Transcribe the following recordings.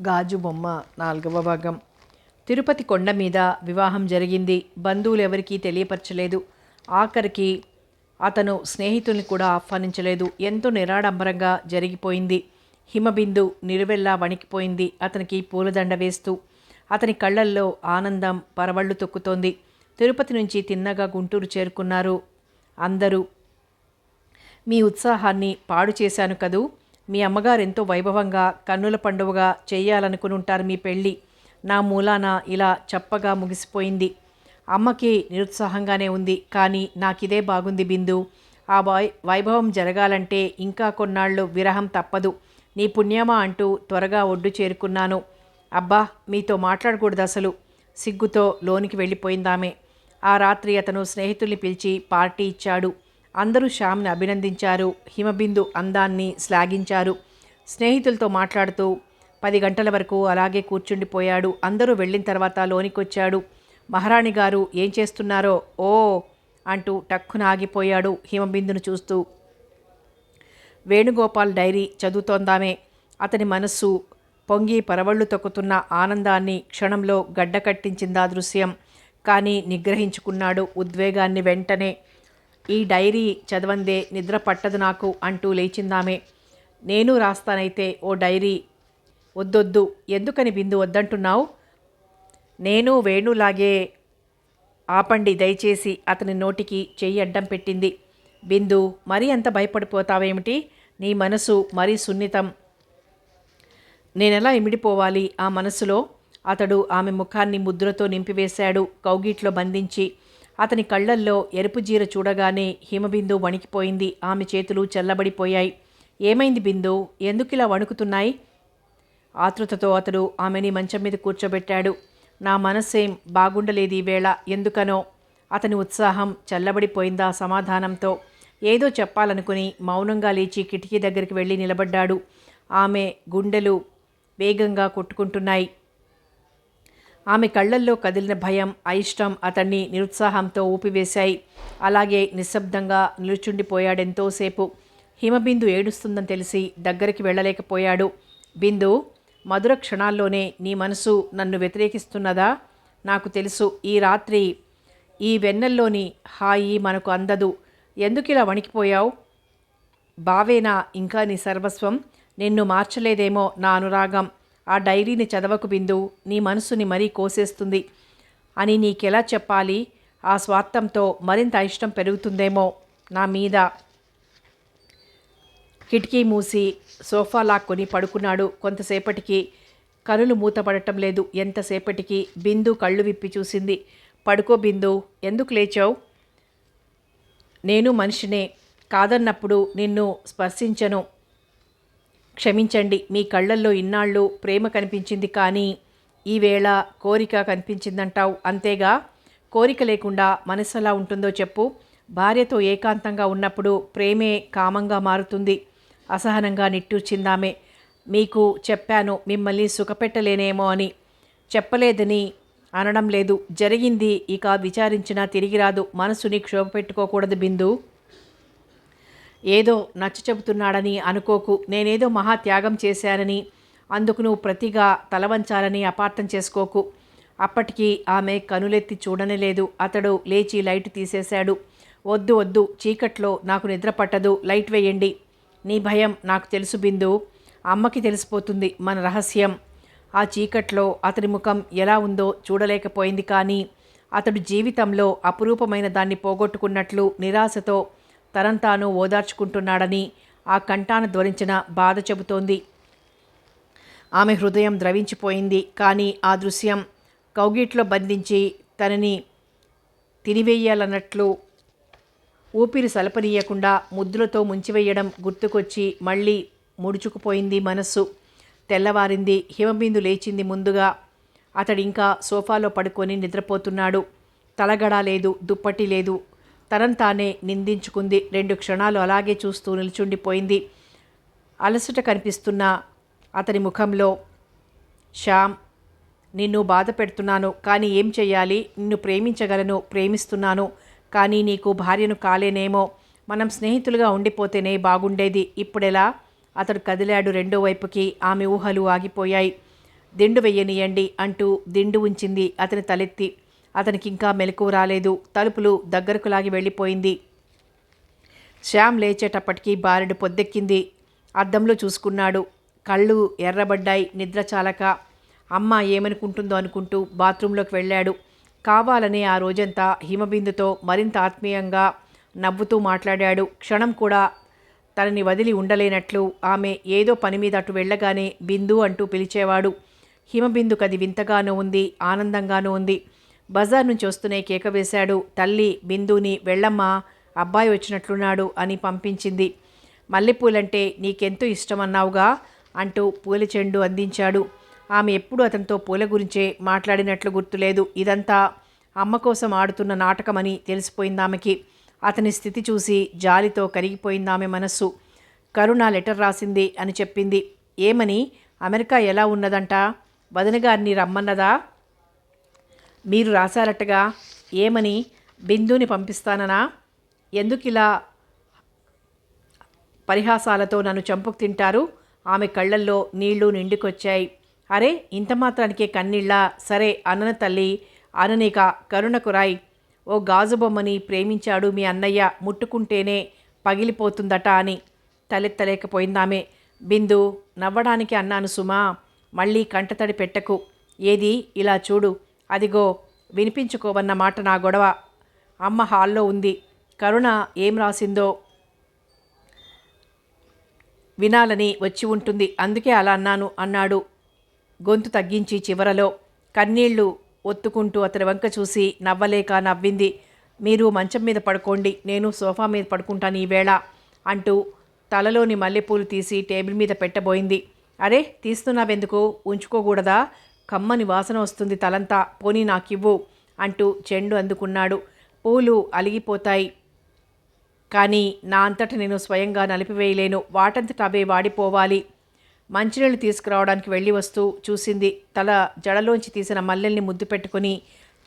గాజు బొమ్మ నాలుగవ భాగం. తిరుపతి కొండ మీద వివాహం జరిగింది. బంధువులు ఎవరికీ తెలియపరచలేదు. ఆఖరికి అతను స్నేహితుల్ని కూడా ఆహ్వానించలేదు. ఎంతో నిరాడంబరంగా జరిగిపోయింది. హిమబిందు నిరువెల్లా వణికిపోయింది. అతనికి పూలదండ వేస్తూ అతని కళ్ళల్లో ఆనందం పరవళ్ళు తొక్కుతోంది. తిరుపతి నుంచి తిన్నగా గుంటూరు చేరుకున్నారు. అందరూ మీ ఉత్సాహాన్ని పాడు చేశాను కదూ? మీ అమ్మగారు ఎంతో వైభవంగా కన్నుల పండువగా చేయాలనుకుని ఉంటారు మీ పెళ్ళి. నా మూలాన ఇలా చప్పగా ముగిసిపోయింది. అమ్మకి నిరుత్సాహంగానే ఉంది. కానీ నాకిదే బాగుంది బిందు. ఆ వై వైభవం జరగాలంటే ఇంకా కొన్నాళ్ళు విరహం తప్పదు. నీ పుణ్యమా అంటూ త్వరగా ఒడ్డు చేరుకున్నాను. అబ్బా మీతో మాట్లాడకూడదు అసలు. సిగ్గుతో లోనికి వెళ్ళిపోయిందామే. ఆ రాత్రి అతను స్నేహితుల్ని పిలిచి పార్టీ ఇచ్చాడు. అందరూ శ్యామ్ని అభినందించారు. హిమబిందు అందాన్ని శ్లాఘించారు. స్నేహితులతో మాట్లాడుతూ పది గంటల వరకు అలాగే కూర్చుండిపోయాడు. అందరూ వెళ్ళిన తర్వాత లోనికొచ్చాడు. మహారాణి గారు ఏం చేస్తున్నారో ఓ అంటూ టక్కున ఆగిపోయాడు హిమబిందును చూస్తూ. వేణుగోపాల్ డైరీ చదువుతోందామే. అతని మనస్సు పొంగి పరవళ్ళు తొక్కుతున్న ఆనందాన్ని క్షణంలో గడ్డకట్టించిందా దృశ్యం. కానీ నిగ్రహించుకున్నాడు ఉద్వేగాన్ని వెంటనే. ఈ డైరీ చదవందే నిద్ర పట్టదు నాకు అంటూ లేచిందామే. నేను రాస్తానైతే ఓ డైరీ. వద్దొద్దు. ఎందుకని బిందు వద్దంటున్నావు? నేను వేణులాగే ఆపండి దయచేసి అతని నోటికి చెయ్యి అడ్డం పెట్టింది. బిందు మరీ అంత భయపడిపోతావేమిటి? నీ మనసు మరీ సున్నితం. నేనెలా ఇమిడిపోవాలి ఆ మనసులో? అతడు ఆమె ముఖాన్ని ముద్రతో నింపివేశాడు కౌగిట్లో బంధించి అతని కళ్ళల్లో ఎరుపు జీర చూడగానే హిమబిందు వణికిపోయింది. ఆమె చేతులు చల్లబడిపోయాయి. ఏమైంది బిందు? ఎందుకిలా వణుకుతున్నాయి? ఆతృతతో అతడు ఆమెని మంచం మీద కూర్చోబెట్టాడు. నా మనస్సేం బాగుండలేదు ఈవేళ. వేళ ఎందుకనో? అతని ఉత్సాహం చల్లబడిపోయిందా సమాధానంతో. ఏదో చెప్పాలనుకుని మౌనంగా లేచి కిటికీ దగ్గరికి వెళ్ళి నిలబడ్డాడు. ఆమె గుండెలు వేగంగా కొట్టుకుంటున్నాయి. ఆమె కళ్ళల్లో కదిలిన భయం అయిష్టం అతన్ని నిరుత్సాహంతో ఊపివేశాయి. అలాగే నిశ్శబ్దంగా నిలుచుండిపోయాడెంతోసేపు హిమబిందు ఏడుస్తుందని తెలిసి దగ్గరికి వెళ్ళలేకపోయాడు. బిందు మధుర క్షణాల్లోనే నీ మనసు నన్ను వ్యతిరేకిస్తున్నదా? నాకు తెలుసు ఈ రాత్రి ఈ వెన్నెల్లోని హాయి మనకు అందదు. ఎందుకిలా వణికిపోయావు? బావేనా ఇంకా నీ సర్వస్వం. నిన్ను మార్చలేదేమో నా అనురాగం. ఆ డైరీని చదవకు బిందు నీ మనసుని మరీ కోసేస్తుంది. అని నీకెలా చెప్పాలి? ఆ స్వార్థంతో మరింత ఇష్టం పెరుగుతుందేమో నా మీద. కిటికీ మూసి సోఫా లాక్కొని పడుకున్నాడు. కొంతసేపటికి కనులు మూతపడటం లేదు. ఎంతసేపటికి బిందు కళ్ళు విప్పి చూసింది. పడుకో బిందు ఎందుకు లేచావు? నేను మనిషినే కాదన్నప్పుడు నిన్ను స్పర్శించను. క్షమించండి మీ కళ్ళల్లో ఇన్నాళ్ళు ప్రేమ కనిపించింది కానీ ఈవేళ కోరిక కనిపించిందంటావు. అంతేగా? కోరిక లేకుండా మనసు ఎలా ఉంటుందో చెప్పు. భార్యతో ఏకాంతంగా ఉన్నప్పుడు ప్రేమే కామంగా మారుతుంది. అసహనంగా నిట్టూర్చిందామే. మీకు చెప్పాను మిమ్మల్ని సుఖపెట్టలేనేమో అని. చెప్పలేదని అనడం లేదు. జరిగింది ఇక విచారించినా తిరిగి రాదు. మనసుని క్షోభ పెట్టుకోకూడదు బిందు. ఏదో నచ్చ చెబుతున్నాడని అనుకోకు నేనేదో మహా త్యాగం చేశానని అందుకు నువ్వు ప్రతిగా తలవంచాలని అపార్థం చేసుకోకు. అప్పటికి ఆమె కనులెత్తి చూడనేలేదు. అతడు లేచి లైట్ తీసేశాడు. వద్దు వద్దు చీకట్లో నాకు నిద్ర పట్టదు. లైట్ వేయండి. నీ భయం నాకు తెలుసు బిందు. అమ్మకి తెలిసిపోతుంది మన రహస్యం. ఆ చీకట్లో అతని ముఖం ఎలా ఉందో చూడలేకపోయింది కానీ అతడు జీవితంలో అపురూపమైన దాన్ని పోగొట్టుకున్నట్లు నిరాశతో తనంతాను ఓదార్చుకుంటున్నాడని ఆ కంఠాన ధ్వరించిన బాధ చెబుతోంది. ఆమె హృదయం ద్రవించిపోయింది కానీ ఆ దృశ్యం కౌగిట్లో బంధించి తనని తినివేయాలన్నట్లు ఊపిరి సలపనీయకుండా ముద్దులతో ముంచివేయడం గుర్తుకొచ్చి మళ్ళీ ముడుచుకుపోయింది మనస్సు. తెల్లవారింది హిమబిందు లేచింది ముందుగా. అతడు ఇంకా సోఫాలో పడుకొని నిద్రపోతున్నాడు. తలగడ లేదు దుప్పటి లేదు. తనను తానే నిందించుకుంది. రెండు క్షణాలు అలాగే చూస్తూ నిల్చుండిపోయింది. అలసట కనిపిస్తున్న అతని ముఖంలో శ్యామ్ నిన్ను బాధ పెడుతున్నాను. కానీ ఏం చేయాలి నిన్ను ప్రేమించగలను ప్రేమిస్తున్నాను. కానీ నీకు భార్యను కాలేనేమో. మనం స్నేహితులుగా ఉండిపోతేనే బాగుండేది. ఇప్పుడెలా అతడు కదిలాడు రెండో వైపుకి. ఆమె ఊహలు ఆగిపోయాయి. దిండు వెయ్యనియండి అంటూ దిండు ఉంచింది అతని తలెత్తి. అతనికి ఇంకా మెలకువ రాలేదు. తలుపులు దగ్గరకు లాగి వెళ్ళిపోయింది. శ్యామ్ లేచేటప్పటికీ బారెడు పొద్దెక్కింది. అద్దంలో చూసుకున్నాడు. కళ్ళు ఎర్రబడ్డాయి. నిద్ర చాలక అమ్మ ఏమనుకుంటుందో అనుకుంటూ బాత్రూంలోకి వెళ్ళాడు. కావాలనే ఆ రోజంతా హిమబిందుతో మరింత ఆత్మీయంగా నవ్వుతూ మాట్లాడాడు. క్షణం కూడా తనని వదిలి ఉండలేనట్లు ఆమె ఏదో పని మీద అటు వెళ్ళగానే బిందు అంటూ పిలిచేవాడు. హిమబిందుకు అది వింతగానూ ఉంది ఆనందంగానూ ఉంది. బజార్ నుంచి వస్తూనే కేక వేశాడు. తల్లి బిందుని వెళ్ళమ్మా అబ్బాయి వచ్చినట్లున్నాడు అని పంపించింది. మల్లెపూలంటే నీకెంతో ఇష్టమన్నావుగా అంటూ పూల చెండు అందించాడు. ఆమె ఎప్పుడూ అతనితో పూల గురించే మాట్లాడినట్లు గుర్తులేదు. ఇదంతా అమ్మ కోసం ఆడుతున్న నాటకమని తెలిసిపోయింది ఆమెకి. అతని స్థితి చూసి జాలితో కరిగిపోయింది ఆమె మనస్సు. కరుణ లెటర్ రాసింది అని చెప్పింది. ఏమని? అమెరికా ఎలా ఉన్నదంట? వదినగారిని రమ్మన్నదా? మీరు రాశారటగా ఏమని? బిందుని పంపిస్తాననా? ఎందుకిలా ఇలా పరిహాసాలతో నన్ను చంపుకు తింటారు? ఆమె కళ్ళల్లో నీళ్ళు నిండుకొచ్చాయి. అరే ఇంత మాత్రానికే కన్నీళ్ళ? సరే అనన తల్లి అననీక కరుణకు రాయ్ ఓ గాజు బొమ్మని ప్రేమించాడు మీ అన్నయ్య. ముట్టుకుంటేనే పగిలిపోతుందట అని తలెత్తలేకపోయిందామె. బిందు నవ్వడానికి అన్నాను సుమా మళ్ళీ కంటతడి పెట్టకు. ఏది? ఇలా చూడు. అదిగో వినిపించుకోవన్న మాట నా గొడవ. అమ్మ హాల్లో ఉంది. కరుణ ఏం రాసిందో వినాలని వచ్చి ఉంటుంది. అందుకే అలా అన్నాను అన్నాడు. గొంతు తగ్గించి చివరలో కన్నీళ్ళు ఒత్తుకుంటూ అతని వంక చూసి నవ్వలేక నవ్వింది. మీరు మంచం మీద పడుకోండి నేను సోఫా మీద పడుకుంటాను ఈవేళ అంటూ తలలోని మల్లెపూలు తీసి టేబుల్ మీద పెట్టబోయింది. అరే తీస్తున్నావెందుకు? ఉంచుకోకూడదా? కమ్మని వాసన వస్తుంది తలంతా పోనీ నాకివ్వు అంటూ చెండు అందుకున్నాడు. పూలు అలిగిపోతాయి. కానీ నా అంతట నేను స్వయంగా నలిపివేయలేను. వాటంతట అవే వాడిపోవాలి. మంచినీళ్ళు తీసుకురావడానికి వెళ్ళి వస్తూ చూసింది. తల జడలోంచి తీసిన మల్లెల్ని ముద్దు పెట్టుకుని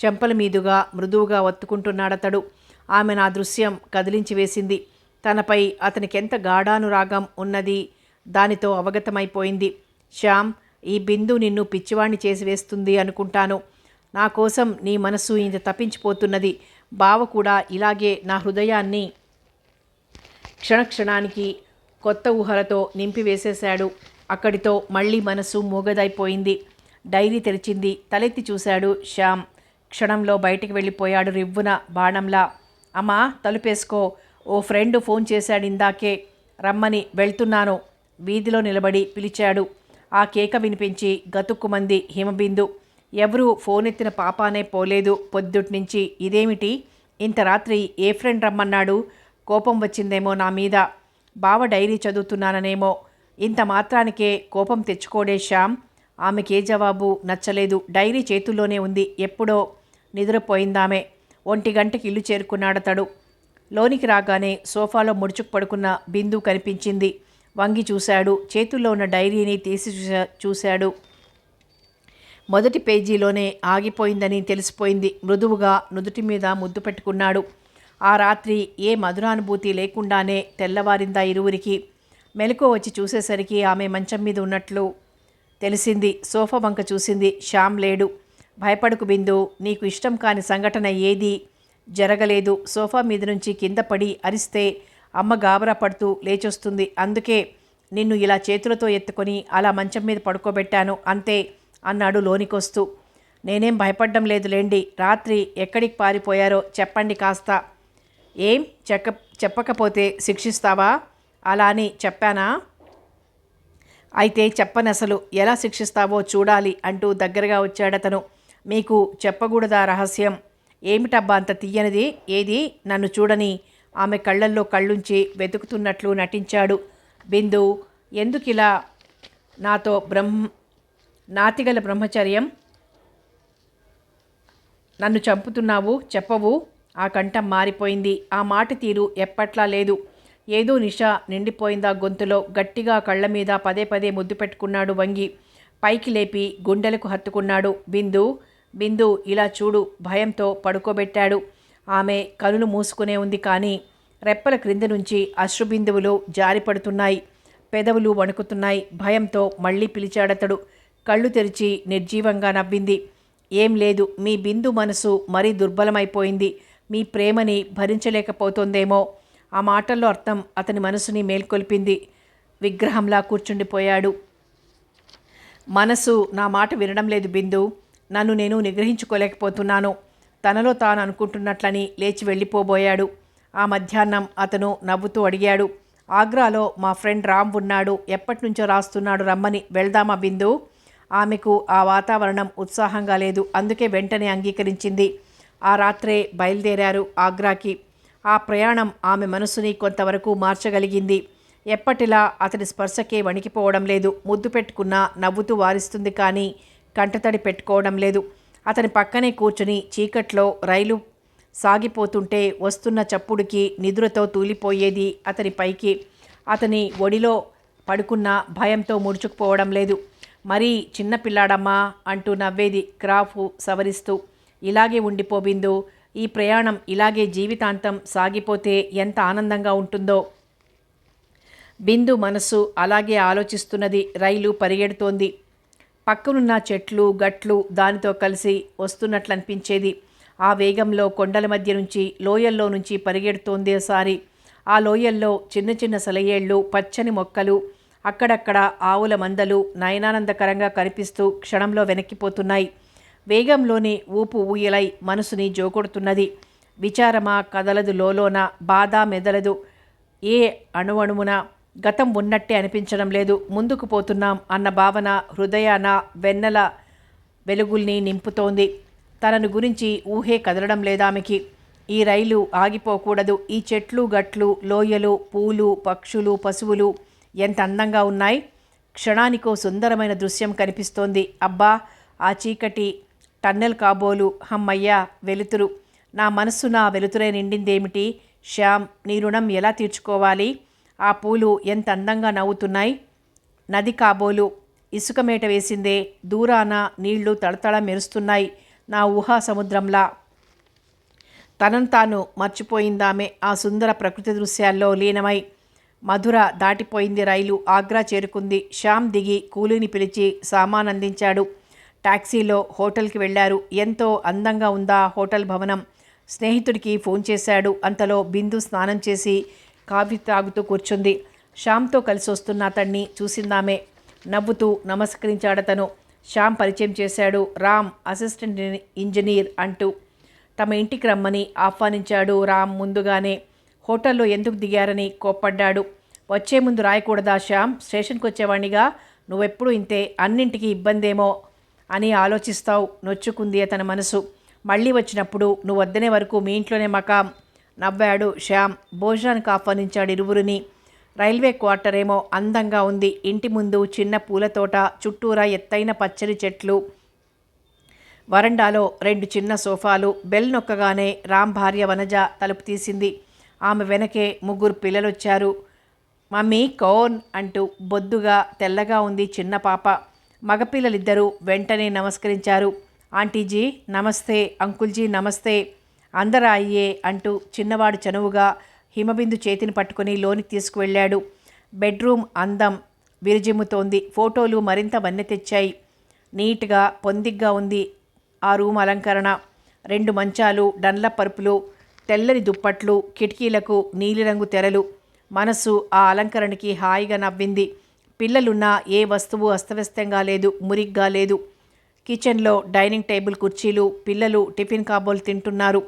చెంపల మీదుగా మృదువుగా ఒత్తుకుంటున్నాడతడు. ఆమె నా దృశ్యం కదిలించి వేసింది. తనపై అతనికెంత గాఢానురాగం ఉన్నది దానితో అవగతమైపోయింది. శ్యామ్ ఈ బిందు నిన్ను పిచ్చివాణ్ణి చేసి వేస్తుంది అనుకుంటాను. నా కోసం నీ మనసు ఇంత తప్పించిపోతున్నది. బావ కూడా ఇలాగే నా హృదయాన్ని క్షణక్షణానికి కొత్త ఊహలతో నింపివేసేశాడు. అక్కడితో మళ్ళీ మనసు మూగదైపోయింది. డైరీ తెరిచింది. తలెత్తి చూశాడు శ్యామ్. క్షణంలో బయటికి వెళ్ళిపోయాడు రివ్వున బాణంలా. అమ్మా తలుపేసుకో. ఓ ఫ్రెండ్ ఫోన్ చేశాడు ఇందాకే. రమ్మని వెళ్తున్నాను. వీధిలో నిలబడి పిలిచాడు. ఆ కేక వినిపించి గతుక్కుమంది హిమబిందు ఎవరూ ఫోన్ ఎత్తిన పాపానే పోలేదు. పొద్దుట్నుంచి ఇదేమిటి? ఇంత రాత్రి ఏ ఫ్రెండ్ రమ్మన్నాడు? కోపం వచ్చిందేమో నా మీద. బావ డైరీ చదువుతున్నాననేమో. ఇంత మాత్రానికే కోపం తెచ్చుకోడే శ్యామ్. ఆమెకే జవాబు నచ్చలేదు. డైరీ చేతుల్లోనే ఉంది. ఎప్పుడో నిద్రపోయిందామె. ఒంటి గంటకి ఇల్లు చేరుకున్నాడతడు. లోనికి రాగానే సోఫాలో ముడుచుకు పడుకున్న బిందు కనిపించింది. వంగి చూశాడు. చేతుల్లో ఉన్న డైరీని తీసి చూశా- చూశాడు. మొదటి పేజీలోనే ఆగిపోయిందని తెలిసిపోయింది. మృదువుగా నుదుటి మీద ముద్దు పెట్టుకున్నాడు. ఆ రాత్రి ఏ మధురానుభూతి లేకుండానే తెల్లవారిందా ఇరువురికి. మెలకు వచ్చి చూసేసరికి ఆమె మంచం మీద ఉన్నట్లు తెలిసింది. సోఫా వంక చూసింది. శ్యామ్ లేడు. భయపడకు బిందు నీకు ఇష్టం కాని సంఘటన ఏది జరగలేదు. సోఫా మీద నుంచి కింద పడి అరిస్తే అమ్మ గాబరా పడుతూ లేచొస్తుంది. అందుకే నిన్ను ఇలా చేతులతో ఎత్తుకొని అలా మంచం మీద పడుకోబెట్టాను అంతే అన్నాడు లోనికొస్తూ. నేనేం భయపడ్డం లేదులేండి రాత్రి ఎక్కడికి పారిపోయారో చెప్పండి కాస్త. ఏం? చెక్క చెప్పకపోతే శిక్షిస్తావా? అలా అని చెప్పానా? అయితే చెప్పనసలు ఎలా శిక్షిస్తావో చూడాలి అంటూ దగ్గరగా వచ్చాడతను. మీకు చెప్పకూడదా రహస్యం? ఏమిటబ్బా అంత తీయనిది ఏది? నన్ను చూడని ఆమె కళ్ళల్లో కళ్ళుంచి వెతుకుతున్నట్లు నటించాడు. బిందు ఎందుకిలా నాతో బ్రహ్మ నాతిగల బ్రహ్మచర్యం? నన్ను చంపుతున్నావు చెప్పవు ఆ కంఠం మారిపోయింది. ఆ మాట తీరు ఎప్పట్లా లేదు. ఏదో నిష నిండిపోయిందా గొంతులో. గట్టిగా కళ్ళ మీద పదే పదే ముద్దు పెట్టుకున్నాడు వంగి. పైకి లేపి గుండెలకు హత్తుకున్నాడు. బిందు బిందు ఇలా చూడు. భయంతో పడుకోబెట్టాడు. ఆమె కనులు మూసుకునే ఉంది కానీ రెప్పల క్రింద నుంచి అశ్రుబిందువులు జారిపడుతున్నాయి పెదవులు వణుకుతున్నాయి. భయంతో మళ్ళీ పిలిచాడతడు. కళ్ళు తెరిచి నిర్జీవంగా నవ్వింది. ఏం లేదు మీ బిందు మనసు మరీ దుర్బలమైపోయింది. మీ ప్రేమని భరించలేకపోతోందేమో. ఆ మాటల్లో అర్థం అతని మనసుని మేల్కొల్పింది. విగ్రహంలా కూర్చుండిపోయాడు. మనసు నా మాట వినడం లేదు బిందు. నన్ను నేను నిగ్రహించుకోలేకపోతున్నాను. తనలో తాను అనుకుంటున్నట్లని లేచి వెళ్ళిపోబోయాడు. ఆ మధ్యాహ్నం అతను నవ్వుతూ అడిగాడు ఆగ్రాలో మా ఫ్రెండ్ రామ్ ఉన్నాడు ఎప్పటినుంచో రాస్తున్నాడు రమ్మని. వెళ్దామా బిందు? ఆమెకు ఆ వాతావరణం ఉత్సాహంగా లేదు. అందుకే వెంటనే అంగీకరించింది. ఆ రాత్రే బయలుదేరారు ఆగ్రాకి. ఆ ప్రయాణం ఆమె మనసుని కొంతవరకు మార్చగలిగింది. ఎప్పటిలా అతని స్పర్శకే వణికిపోవడం లేదు. ముద్దు పెట్టుకున్నా నవ్వుతూ వారిస్తుంది కానీ కంటతడి పెట్టుకోవడం లేదు. అతని పక్కనే కూర్చుని చీకట్లో రైలు సాగిపోతుంటే వస్తున్న చప్పుడుకి నిద్రతో తూలిపోయేది అతని పైకి. అతని ఒడిలో పడుకున్న భయంతో ముడుచుకుపోవడం లేదు. మరీ చిన్నపిల్లాడమ్మా అంటూ నవ్వేది క్రాఫ్ సవరిస్తూ. ఇలాగే ఉండిపోబిందు ఈ ప్రయాణం ఇలాగే జీవితాంతం సాగిపోతే ఎంత ఆనందంగా ఉంటుందో. బిందు మనసు అలాగే ఆలోచిస్తున్నది రైలు పరిగెడుతోంది. పక్కనున్న చెట్లు గట్లు దానితో కలిసి వస్తున్నట్లు అనిపించేది ఆ వేగంలో కొండల మధ్య నుంచి లోయల్లో నుంచి పరిగెడుతోందే సారి ఆ లోయల్లో చిన్న చిన్న సెలయేళ్ళు పచ్చని మొక్కలు అక్కడక్కడ ఆవుల మందలు నయనానందకరంగా కనిపిస్తూ క్షణంలో వెనక్కిపోతున్నాయి. వేగంలోని ఊపు ఊయలై మనసుని జోకొడుతున్నది. విచారమా కదలదు లోలోన బాధ మెదలదు ఏ అణువణువున గతం ఉన్నట్టే అనిపించడం లేదు. ముందుకు పోతున్నాం అన్న భావన హృదయాన వెన్నెల వెలుగుల్ని నింపుతోంది. తనను గురించి ఊహే కదలడం లేదామెకి. ఈ రైలు ఆగిపోకూడదు. ఈ చెట్లు గట్లు లోయలు పూలు పక్షులు పశువులు ఎంత అందంగా ఉన్నాయి. క్షణానికో సుందరమైన దృశ్యం కనిపిస్తోంది. అబ్బా ఆ చీకటి టన్నెల్ కాబోలు. హమ్మయ్యా వెలుతురు. నా మనస్సు నా వెలుతురే నిండిందేమిటి? శ్యామ్ నీ రుణం ఎలా తీర్చుకోవాలి? ఆ పూలు ఎంత అందంగా నవ్వుతున్నాయి. నది కాబోలు ఇసుక మేట వేసిందే దూరాన నీళ్ళు తడతడ మెరుస్తున్నాయి నా ఊహా సముద్రంలా. తనను తాను మర్చిపోయిందామె ఆ సుందర ప్రకృతి దృశ్యాల్లో లీనమై. మధుర దాటిపోయింది రైలు ఆగ్రా చేరుకుంది. శ్యామ్ దిగి కూలీని పిలిచి సామాన్ అందించాడు. టాక్సీలో హోటల్కి వెళ్ళారు. ఎంతో అందంగా ఉందా హోటల్ భవనం? స్నేహితుడికి ఫోన్ చేశాడు. అంతలో బిందు స్నానం చేసి కాఫీ తాగుతూ కూర్చుంది. శ్యామ్తో కలిసి వస్తున్న అతన్ని చూసిందామే. నవ్వుతూ నమస్కరించాడతను శ్యామ్ పరిచయం చేశాడు. రామ్ అసిస్టెంట్ ఇంజనీర్ అంటూ తమ ఇంటికి రమ్మని ఆహ్వానించాడు రామ్ ముందుగానే. హోటల్లో ఎందుకు దిగారని కోప్పడ్డాడు. వచ్చే ముందు రాయకూడదా శ్యామ్? స్టేషన్కి వచ్చేవాణ్ణిగా? నువ్వెప్పుడు ఇంతే? అన్నింటికి ఇబ్బందేమో అని ఆలోచిస్తావు. నొచ్చుకుంది అతని మనసు. మళ్ళీ వచ్చినప్పుడు నువ్వు వద్దనే వరకు మీ ఇంట్లోనే మకాం. నవ్వాడు శ్యామ్. భోజనానికి ఆహ్వానించాడు ఇరువురిని. రైల్వే క్వార్టర్ ఏమో అందంగా ఉంది. ఇంటి ముందు చిన్న పూలతోట చుట్టూరా ఎత్తైన పచ్చని చెట్లు. వరండాలో రెండు చిన్న సోఫాలు. బెల్ నొక్కగానే రామ్ భార్య వనజ తలుపు తీసింది. ఆమె వెనకే ముగ్గురు పిల్లలొచ్చారు. మమ్మీ కోన్ అంటూ బొద్దుగా తెల్లగా ఉంది చిన్న పాప. మగపిల్లలిద్దరూ వెంటనే నమస్కరించారు. ఆంటీజీ నమస్తే. అంకుల్జీ నమస్తే. అందరాయ్యే అంటూ చిన్నవాడు చనువుగా హిమబిందు చేతిని పట్టుకొని లోనికి తీసుకువెళ్ళాడు. బెడ్రూమ్ అందం విరిజిమ్ముతోంది. ఫోటోలు మరింత వన్నె తెచ్చాయి. నీట్గా పొందిగ్గా ఉంది ఆ రూమ్ అలంకరణ. రెండు మంచాలు డండ్ల పరుపులు తెల్లని దుప్పట్లు కిటికీలకు నీలిరంగు తెరలు. మనసు ఆ అలంకరణకి హాయిగా నవ్వింది. పిల్లలున్న ఏ వస్తువు అస్తవ్యస్తంగా లేదు మురిగ్గా లేదు. కిచెన్లో డైనింగ్ టేబుల్ కుర్చీలు పిల్లలు టిఫిన్ కాబోలు తింటున్నారు.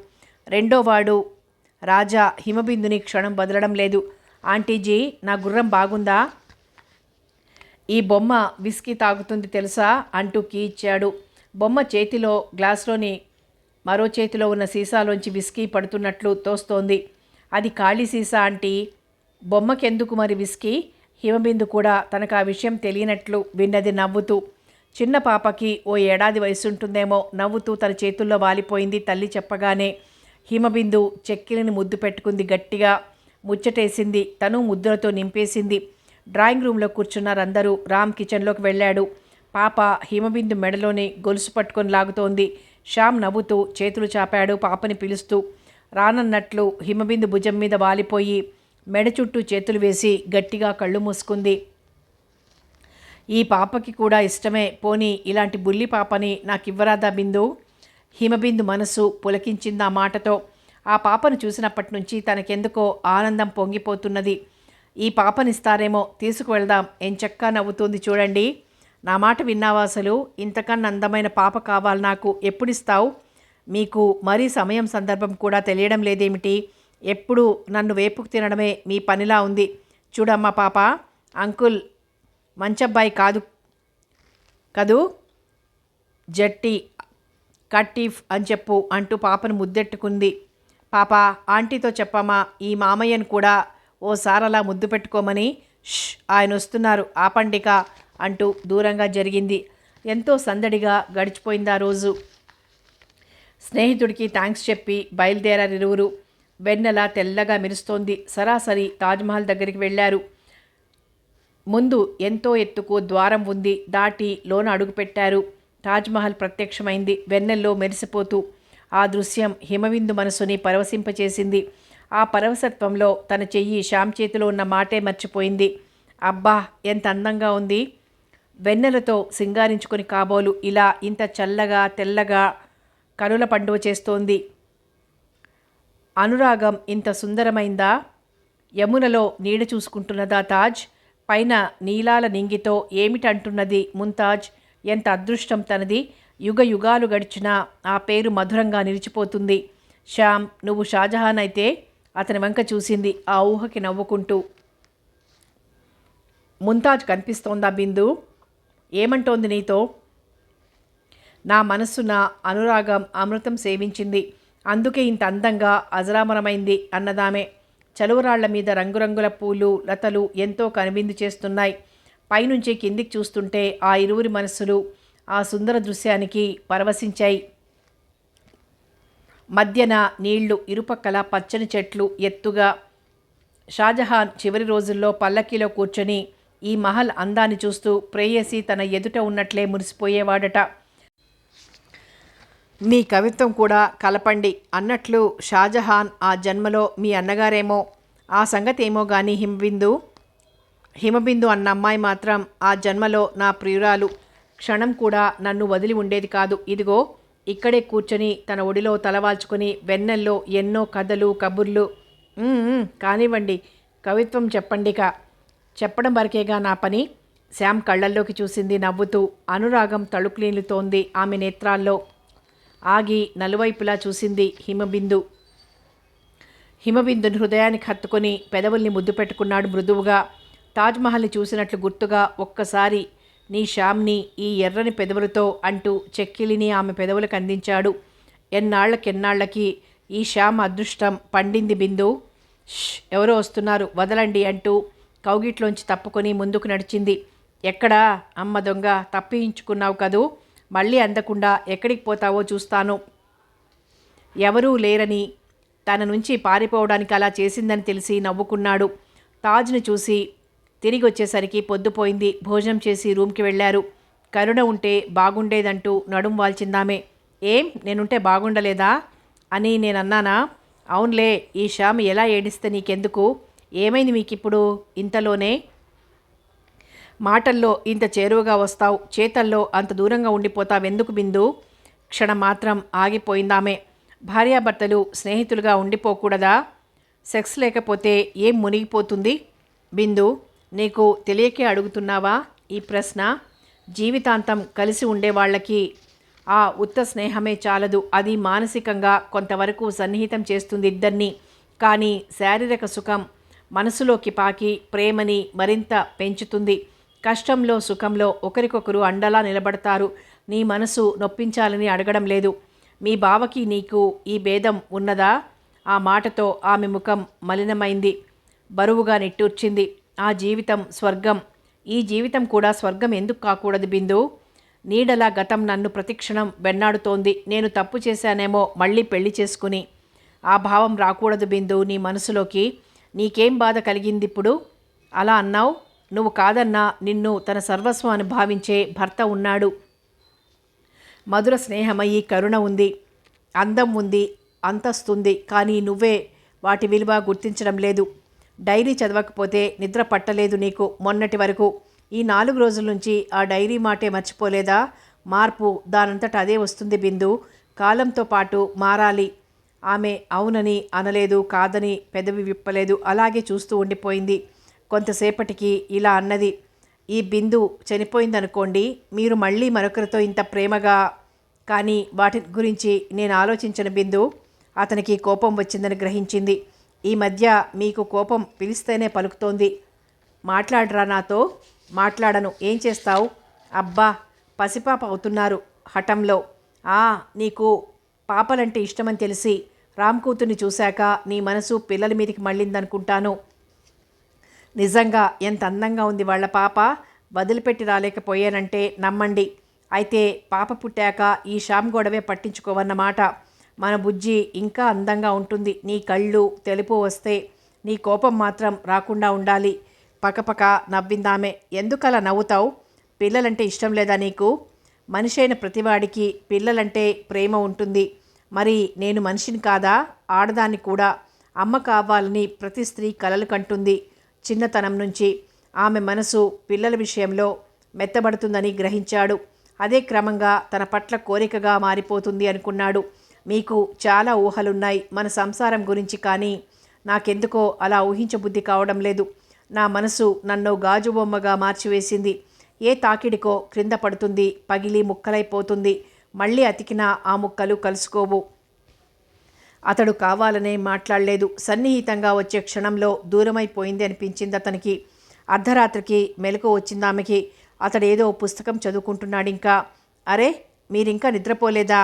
రెండోవాడు రాజా హిమబిందుని క్షణం వదలడం లేదు. ఆంటీజీ నా గుర్రం బాగుందా? ఈ బొమ్మ విస్కీ తాగుతుంది తెలుసా? అంటూ కీ ఇచ్చాడు. బొమ్మ చేతిలో గ్లాస్లోని మరో చేతిలో ఉన్న సీసాలోంచి విస్కీ పడుతున్నట్లు తోస్తోంది. అది ఖాళీ సీసా ఆంటీ. బొమ్మకెందుకు మరి విస్కీ? హిమబిందు కూడా తనకు ఆ విషయం తెలియనట్లు విన్నది నవ్వుతూ. చిన్న పాపకి ఓ ఏడాది వయసుంటుందేమో నవ్వుతూ తన చేతుల్లో వాలిపోయింది తల్లి చెప్పగానే. హిమబిందు చెక్కిలిని ముద్దు పెట్టుకుంది గట్టిగా. ముచ్చటేసింది. తను ముద్దులతో నింపేసింది. డ్రాయింగ్ రూమ్లో కూర్చున్నారందరూ. రామ్ కిచెన్లోకి వెళ్ళాడు. పాప హిమబిందు మెడలోని గొలుసు పట్టుకొని లాగుతోంది. శ్యామ్ నవ్వుతూ చేతులు చాపాడు పాపని పిలుస్తూ. రానన్నట్లు హిమబిందు భుజం మీద వాలిపోయి మెడ చుట్టూ చేతులు వేసి గట్టిగా కళ్ళు మూసుకుంది. ఈ పాపకి కూడా ఇష్టమే. పోనీ ఇలాంటి బుల్లి పాపని నాకు ఇవ్వరాదా బిందు? హిమబిందు మనసు పులకించింది ఆ మాటతో. ఆ పాపను చూసినప్పటి నుంచి తనకెందుకో ఆనందం పొంగిపోతున్నది. ఈ పాపనిస్తారేమో తీసుకువెళ్దాం. ఎంచక్కా నవ్వుతుంది చూడండి. నా మాట విన్నావా అసలు? ఇంతకన్నా అందమైన పాప కావాలి నాకు. ఎప్పుడిస్తావు? మీకు మరీ సమయం సందర్భం కూడా తెలియడం లేదేమిటి? ఎప్పుడు నన్ను వేపుకు తినడమే మీ పనిలా ఉంది. చూడమ్మా పాప అంకుల్ మంచబ్బాయి కాదు కదూ? జట్టి కట్టీఫ్ అని చెప్పు అంటూ పాపను ముద్దెట్టుకుంది. పాప ఆంటీతో చెప్పమ్మా ఈ మామయ్యను కూడా ఓసారి అలా ముద్దు పెట్టుకోమని ష్ ఆయన వస్తున్నారు. ఆపండిక అంటూ దూరంగా జరిగింది. ఎంతో సందడిగా గడిచిపోయింది ఆ రోజు. స్నేహితుడికి థ్యాంక్స్ చెప్పి బయలుదేరారు ఇరువురు. వెన్నెల తెల్లగా మెరుస్తోంది. సరాసరి తాజ్మహల్ దగ్గరికి వెళ్ళారు. ముందు ఎంతో ఎత్తుకు ద్వారం ఉంది. దాటి లోన అడుగుపెట్టారు. తాజ్మహల్ ప్రత్యక్షమైంది. వెన్నెల్లో మెరిసిపోతూ ఆ దృశ్యం హిమవిందు మనసుని పరవశింపచేసింది. ఆ పరవసత్వంలో తన చెయ్యి శ్యామ్ చేతిలో ఉన్న మాటే మర్చిపోయింది. అబ్బా ఎంత అందంగా ఉంది. వెన్నెలతో సింగారించుకొని కాబోలు ఇలా ఇంత చల్లగా తెల్లగా కనుల పండువ చేస్తోంది. అనురాగం ఇంత సుందరమైందా? యమునలో నీడ చూసుకుంటున్నదా తాజ్? పైన నీలాల నింగితో ఏమిటంటున్నది ముంతాజ్ ఎంత అదృష్టం తనది. యుగ యుగాలు గడిచినా ఆ పేరు మధురంగా నిలిచిపోతుంది. శ్యామ్ నువ్వు షాజహాన్ అయితే అతని వంక చూసింది ఆ ఊహకి నవ్వుకుంటూ. ముంతాజ్ కనిపిస్తోందా బిందు? ఏమంటోంది నీతో? నా మనస్సున అనురాగం అమృతం సేవించింది. అందుకే ఇంత అందంగా అజరామరమైంది అన్నదామే. చలువరాళ్ళ మీద రంగురంగుల పూలు లతలు ఎంతో కనువిందు చేస్తున్నాయి. పైనుంచి కిందికి చూస్తుంటే ఆ ఇరువురి మనస్సులు ఆ సుందర దృశ్యానికి పరవశించాయి. మధ్యన నీళ్ళు ఇరుపక్కల పచ్చని చెట్లు ఎత్తుగా షాజహాన్ చివరి రోజుల్లో పల్లకీలో కూర్చొని ఈ మహల్ అందాన్ని చూస్తూ ప్రేయసి తన ఎదుట ఉన్నట్లే మురిసిపోయేవాడట. మీ కవిత్వం కూడా కలపండి అన్నట్లు షాజహాన్ ఆ జన్మలో మీ అన్నగారేమో ఆ సంగతి ఏమో కానీ హిమబిందు హిమబిందు అన్న అమ్మాయి మాత్రం ఆ జన్మలో నా ప్రియురాలు. క్షణం కూడా నన్ను వదిలి ఉండేది కాదు. ఇదిగో ఇక్కడే కూర్చొని తన ఒడిలో తలవాల్చుకొని వెన్నెల్లో ఎన్నో కథలు కబుర్లు. కానివ్వండి. కవిత్వం చెప్పండిక. చెప్పడం వరకేగా నా పని. శ్యామ్ కళ్ళల్లోకి చూసింది నవ్వుతూ అనురాగం తళుకులీలుతోంది ఆమె నేత్రాల్లో. ఆగి నలువైపులా చూసింది హిమబిందు. హిమబిందుని హృదయానికి హత్తుకొని పెదవుల్ని ముద్దు పెట్టుకున్నాడు మృదువుగా. తాజ్మహల్ని చూసినట్లు గుర్తుగా ఒక్కసారి నీ శ్యామ్ని ఈ ఎర్రని పెదవులతో అంటూ చెక్కిలిని ఆమె పెదవులకు అందించాడు. ఎన్నాళ్ళకెన్నాళ్ళకి ఈ శ్యామ్ అదృష్టం పండింది బిందు. "ష్, ఎవరో వస్తున్నారు వదలండి అంటూ కౌగిట్లోంచి తప్పుకొని ముందుకు నడిచింది. ఎక్కడా? అమ్మ దొంగ తప్పించుకున్నావు కదూ? మళ్ళీ అందకుండా ఎక్కడికి పోతావో చూస్తాను. ఎవరూ లేరని తన నుంచి పారిపోవడానికి అలా చేసిందని తెలిసి నవ్వుకున్నాడు. తాజ్ని చూసి తిరిగి వచ్చేసరికి పొద్దుపోయింది. భోజనం చేసి రూమ్కి వెళ్ళారు. కరుణ ఉంటే బాగుండేదంటూ నడుం వాల్చిందామే. ఏం? నేనుంటే బాగుండలేదా? అని నేనన్నానా. అవునులే ఈ శ్యామ్ ఎలా ఏడిస్తే నీకెందుకు? ఏమైంది మీకిప్పుడు ఇంతలోనే? మాటల్లో ఇంత చేరువగా వస్తావు. చేతల్లో అంత దూరంగా ఉండిపోతావెందుకు బిందు? క్షణం మాత్రం ఆగిపోయిందామే. భార్యాభర్తలు స్నేహితులుగా ఉండిపోకూడదా? సెక్స్ లేకపోతే ఏం మునిగిపోతుంది? బిందు నీకు తెలియకే అడుగుతున్నావా? ఈ ప్రశ్న జీవితాంతం కలిసి ఉండే వాళ్ళకి ఆ ఉత్త స్నేహమే చాలదు. అది మానసికంగా కొంతవరకు సన్నిహితం చేస్తుంది ఇద్దరిని. కానీ శారీరక సుఖం మనసులోకి పాకి ప్రేమని మరింత పెంచుతుంది. కష్టంలో సుఖంలో ఒకరికొకరు అండలా నిలబడతారు. నీ మనసు నొప్పించాలని అడగడం లేదు. మీ బావకి నీకు ఈ భేదం ఉన్నదా? ఆ మాటతో ఆమె ముఖం మలినమైంది. బరువుగా నిట్టూర్చింది. ఆ జీవితం స్వర్గం. ఈ జీవితం కూడా స్వర్గం ఎందుకు కాకూడదు బిందు? నీడలా గతం నన్ను ప్రతిక్షణం వెన్నాడుతోంది. నేను తప్పు చేశానేమో మళ్ళీ పెళ్ళి చేసుకుని. ఆ భావం రాకూడదు బిందు నీ మనసులోకి. నీకేం బాధ కలిగింది ఇప్పుడు అలా అన్నావు? నువ్వు కాదన్నా నిన్ను తన సర్వస్వం భావించే భర్త ఉన్నాడు. మధుర స్నేహమయ్యి కరుణ ఉంది. అందం ఉంది అంతస్తుంది. కానీ నువ్వే వాటి విలువ గుర్తించడం లేదు. డైరీ చదవకపోతే నిద్ర పట్టలేదు నీకు మొన్నటి వరకు. ఈ నాలుగు రోజుల నుంచి ఆ డైరీ మాటే మర్చిపోలేదా? మార్పు దానంతట అదే వస్తుంది బిందు. కాలంతో పాటు మారాలి. ఆమె అవునని అనలేదు కాదని పెదవి విప్పలేదు. అలాగే చూస్తూ ఉండిపోయింది. కొంతసేపటికి ఇలా అన్నది. ఈ బిందు చనిపోయిందనుకోండి మీరు మళ్ళీ మరొకరితో ఇంత ప్రేమగా? కానీ వాటి గురించి నేను ఆలోచించిన బిందు. అతనికి కోపం వచ్చిందని గ్రహించింది. ఈ మధ్య మీకు కోపం పిలిస్తేనే పలుకుతోంది. మాట్లాడరా నాతో? మాట్లాడను. ఏం చేస్తావు? అబ్బా పసిపాప అవుతున్నారు హఠంలో. ఆ నీకు పాపలంటే ఇష్టమని తెలిసి రామ్ కూతుర్ని చూశాక నీ మనసు పిల్లల మీదకి మళ్ళిందనుకుంటాను. నిజంగా ఎంత అందంగా ఉంది వాళ్ళ పాప. వదిలిపెట్టి రాలేకపోయానంటే నమ్మండి. అయితే పాప పుట్టాక ఈ షామ్ గొడవే పట్టించుకోవన్నమాట. మన బుజ్జి ఇంకా అందంగా ఉంటుంది. నీ కళ్ళు తెలుపు వస్తే నీ కోపం మాత్రం రాకుండా ఉండాలి. పకపక నవ్విందామే. ఎందుకలా నవ్వుతావు? పిల్లలంటే ఇష్టం లేదా నీకు? మనిషి అయిన ప్రతివాడికి పిల్లలంటే ప్రేమ ఉంటుంది. మరి నేను మనిషిని కాదా? ఆడదాన్ని కూడా. అమ్మ కావాలని ప్రతి స్త్రీ కలలు కంటుంది చిన్నతనం నుంచి. ఆమె మనసు పిల్లల విషయంలో మెత్తబడుతుందని గ్రహించాడు. అదే క్రమంగా తన పట్ల కోరికగా మారిపోతుంది అనుకున్నాడు. మీకు చాలా ఊహలున్నాయి మన సంసారం గురించి కానీ నాకెందుకో అలా ఊహించబుద్ధి కావడం లేదు. నా మనసు నన్ను గాజు బొమ్మగా మార్చివేసింది. ఏ తాకిడికో క్రింద పడుతుంది పగిలి ముక్కలైపోతుంది. మళ్ళీ అతికిన ఆ ముక్కలు కలుసుకోవు. అతడు కావాలనే మాట్లాడలేదు. సన్నిహితంగా వచ్చే క్షణంలో దూరమైపోయింది అనిపించింది అతనికి. అర్ధరాత్రికి మెలకు వచ్చింది ఆమెకి అతడు ఏదో పుస్తకం చదువుకుంటున్నాడు ఇంకా అరే మీరింకా నిద్రపోలేదా?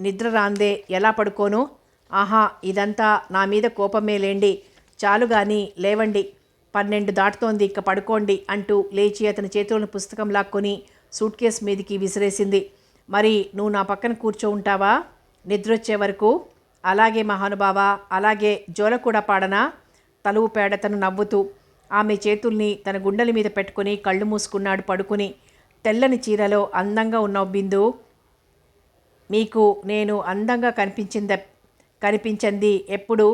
నిద్ర రాందే ఎలా పడుకోను? ఆహా ఇదంతా నా మీద కోపమే లేండి. చాలు గాని లేవండి. పన్నెండు దాటుతోంది ఇక పడుకోండి అంటూ లేచి అతని చేతులను పుస్తకం లాక్కొని సూట్ కేస్ మీదికి విసిరేసింది. మరి నువ్వు నా పక్కన కూర్చో ఉంటావా? నిద్రొచ్చే వరకు? అలాగే మహానుభావ అలాగే జోల కూడా పాడనా? తలువు పేడతను నవ్వుతూ ఆమె చేతుల్ని తన గుండెల మీద పెట్టుకుని కళ్ళు మూసుకున్నాడు పడుకుని. తెల్లని చీరలో అందంగా ఉన్నావు బిందు. మీకు నేను అందంగా కనిపించింద కనిపించింది ఎప్పుడు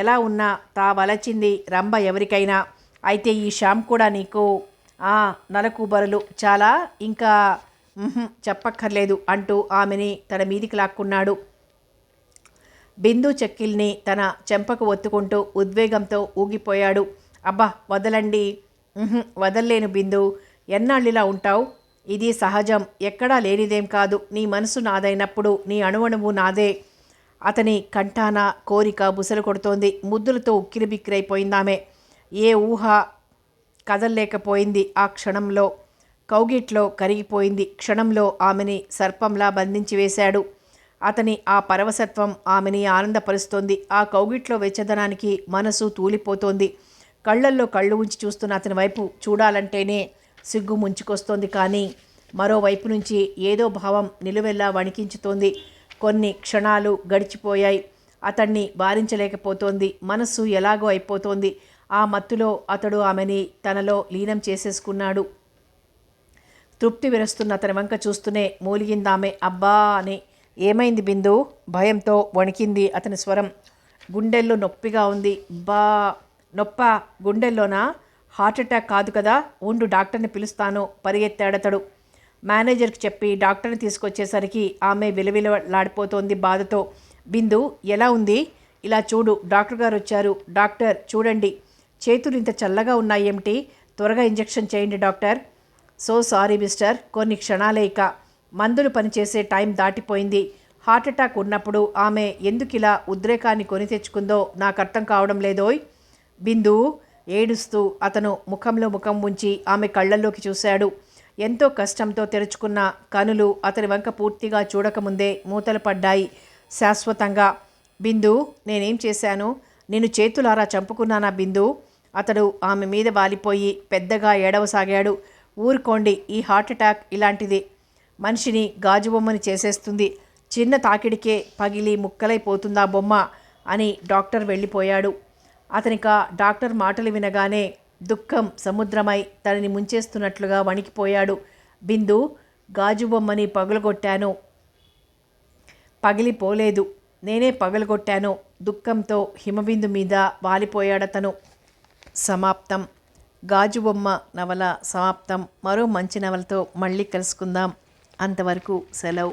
ఎలా ఉన్నా తా వలచింది రంభ ఎవరికైనా. అయితే ఈ శ్యామ్ కూడా నీకు ఆ నలకు బరులు చాలా ఇంకా చెప్పక్కర్లేదు అంటూ ఆమెని తన మీదికి లాక్కున్నాడు. బిందు చెక్కిల్ని తన చెంపకు ఒత్తుకుంటూ ఉద్వేగంతో ఊగిపోయాడు. అబ్బా వదలండి. వదల్లేను బిందు. ఎన్నాళ్ళిలా ఉంటావు? ఇది సహజం. ఎక్కడా లేనిదేం కాదు. నీ మనసు నాదైనప్పుడు నీ అణువణువు నాదే. అతని కంఠాన కోరిక బుసలు కొడుతోంది. ముద్దులతో ఉక్కిరిబిక్కిరైపోయిందామె ఏ ఊహ కదల్లేకపోయింది ఆ క్షణంలో. కౌగిట్లో కరిగిపోయింది. క్షణంలో ఆమెని సర్పంలా బంధించి వేశాడు. అతని ఆ పరవసత్వం ఆమెని ఆనందపరుస్తోంది. ఆ కౌగిట్లో వెచ్చదనానికి మనసు తూలిపోతోంది. కళ్ళల్లో కళ్ళు ఉంచి చూస్తున్న అతని వైపు చూడాలంటేనే సిగ్గు ముంచుకొస్తోంది కానీ మరోవైపు నుంచి ఏదో భావం నిలువెల్లా వణికించుతోంది. కొన్ని క్షణాలు గడిచిపోయాయి. అతన్ని వారించలేకపోతోంది మనస్సు ఎలాగో అయిపోతోంది. ఆ మత్తులో అతడు ఆమెని తనలో లీనం చేసేసుకున్నాడు. తృప్తి విరస్తున్న అతని వంక చూస్తూనే మూలిగిందామె అబ్బా అని. ఏమైంది బిందు? భయంతో వణికింది అతని స్వరం. గుండెల్లో నొప్పిగా ఉంది. బా నొప్ప? గుండెల్లోనా? హార్ట్ అటాక్ కాదు కదా ఉండు డాక్టర్ని పిలుస్తాను పరిగెత్తాడతడు. మేనేజర్కి చెప్పి డాక్టర్ని తీసుకొచ్చేసరికి ఆమె విలవిలలాడిపోతోంది బాధతో. బిందు ఎలా ఉంది? ఇలా చూడు డాక్టర్ గారు వచ్చారు. డాక్టర్ చూడండి. చేతులు ఇంత చల్లగా ఉన్నాయేమిటి? త్వరగా ఇంజెక్షన్ చేయండి డాక్టర్. సో సారీ మిస్టర్ కొన్ని క్షణాలే ఇక. మందులు పనిచేసే టైం దాటిపోయింది. హార్ట్ అటాక్ ఉన్నప్పుడు ఆమె ఎందుకు ఇలా ఉద్రేకాన్ని కొని తెచ్చుకుందో నాకు అర్థం కావడం లేదోయ్. బిందు ఏడుస్తూ అతను ముఖంలో ముఖం ఉంచి ఆమె కళ్ళల్లోకి చూశాడు. ఎంతో కష్టంతో తెరుచుకున్న కనులు అతని వంక పూర్తిగా చూడకముందే మూతలు పడ్డాయి. శాశ్వతంగా బిందు నేనేం చేశాను? నేను చేతులారా చంపుకున్నానా బిందు? అతడు ఆమె మీద వాలిపోయి పెద్దగా ఏడవసాగాడు. ఊరుకోండి ఈ హార్ట్ అటాక్ ఇలాంటిది మనిషిని గాజు బొమ్మని చేసేస్తుంది. చిన్న తాకిడికే పగిలి ముక్కలైపోతుందా బొమ్మ? అని డాక్టర్ వెళ్ళిపోయాడు. అతనిక డాక్టర్ మాటలు వినగానే దుఃఖం సముద్రమై తనని ముంచేస్తున్నట్లుగా వణికిపోయాడు. బిందు గాజు బొమ్మని పగులగొట్టాను. పగిలిపోలేదు. నేనే పగలగొట్టాను. దుఃఖంతో హిమబిందు మీద వాలిపోయాడతను. సమాప్తం. గాజుబొమ్మ నవల సమాప్తం. మరో మంచి నవలతో మళ్ళీ కలుసుకుందాం. అంతవరకు సెలవు.